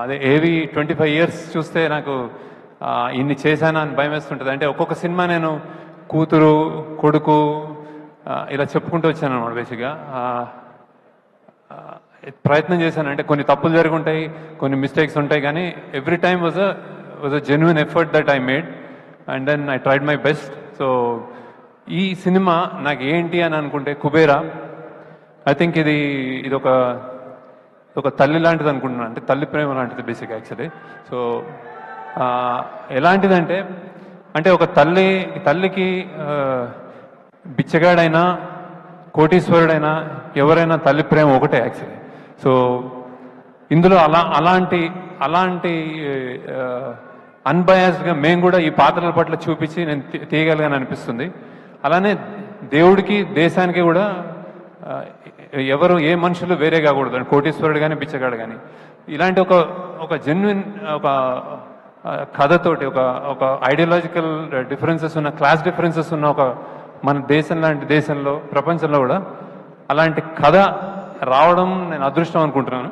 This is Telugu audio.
అదే ఏవి ట్వంటీ ఫైవ్ ఇయర్స్ చూస్తే నాకు ఇన్ని చేశానా అని భయం వేస్తుంటుంది. అంటే ఒక్కొక్క సినిమా నేను కూతురు కొడుకు ఇలా చెప్పుకుంటూ వచ్చాను అనమాట బేసిక్గా. ప్రయత్నం చేశాను. అంటే కొన్ని తప్పులు జరుగుంటాయి కొన్ని మిస్టేక్స్ ఉంటాయి కానీ every time was a was a genuine effort that I made. And then I tried my best. So ఈ సినిమా నాకు ఏంటి అని అనుకుంటే కుబేరా. ఐ థింక్ ఇది ఇది ఒక ఒక తల్లి లాంటిది అనుకుంటున్నాను. అంటే తల్లి ప్రేమ లాంటిది బేసిక్ యాక్చువల్లీ సో ఎలాంటిదంటే అంటే ఒక తల్లి తల్లికి బిచ్చగాడైనా కోటీశ్వరుడైనా ఎవరైనా తల్లి ప్రేమ ఒకటే యాక్చువల్లీ సో ఇందులో అలా అలాంటి అలాంటి అన్బయాస్డ్గా మేము కూడా ఈ పాత్రల పట్ల చూపించి నేను తీ- తీయగలిగాను అనిపిస్తుంది అలానే దేవుడికి దేశానికి కూడా ఎవరు ఏ మనుషులు వేరే కాకూడదు అని కోటీశ్వరుడు కానీ బిచ్చగాడు కానీ ఇలాంటి ఒక ఒక జెన్యున్ ఒక కథతోటి ఒక ఒక ఐడియాలజికల్ డిఫరెన్సెస్ ఉన్న క్లాస్ డిఫరెన్సెస్ ఉన్న ఒక మన దేశం లాంటి దేశంలో ప్రపంచంలో కూడా అలాంటి కథ రావడం నేను అదృష్టం అనుకుంటున్నాను.